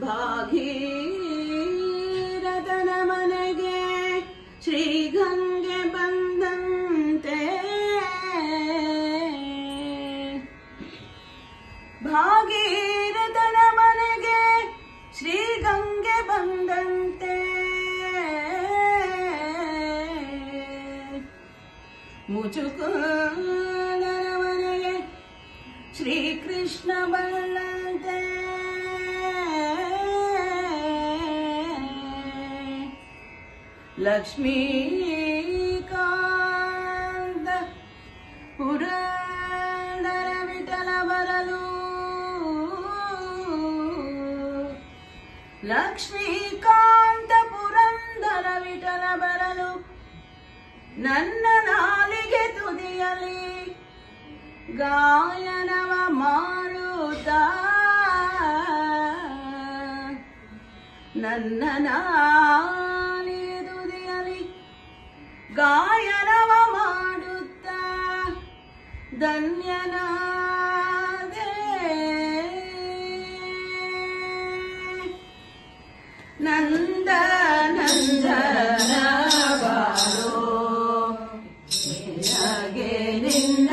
ಭಾಗೀರಥನ ಮನೆಗೆ ಶ್ರೀಗಂಗೆ ಬಂದಂತೆ. ಭಾಗೀರಥನ ಮನೆಗೆ ಶ್ರೀಗಂಗೆ ಬಂದಂತೆ. ಮುಚುಕುಂದನ ಮನೆಗೆ ಶ್ರೀಕೃಷ್ಣ ಬಂದಂತೆ ಲಕ್ಷ್ಮೀಕಾಂತ ಪುರಂದರ ವಿಠಲ ಬರಲು. ಲಕ್ಷ್ಮೀಕಾಂತ ಪುರಂದರ ವಿಠಲ ಬರಲು. ನನ್ನ ನಾಲಿಗೆ ತುದಿಯಲಿ ಗಾಯನವ ಮಾಡುತ್ತ. ನನ್ನ ತುದಿಯಲಿ ಗಾಯನವ ಮಾಡುತ್ತ ಧನ್ಯನಾದೆ. ನಂದ ನಂದನ ಬಾರೋ ನಿನ್ನ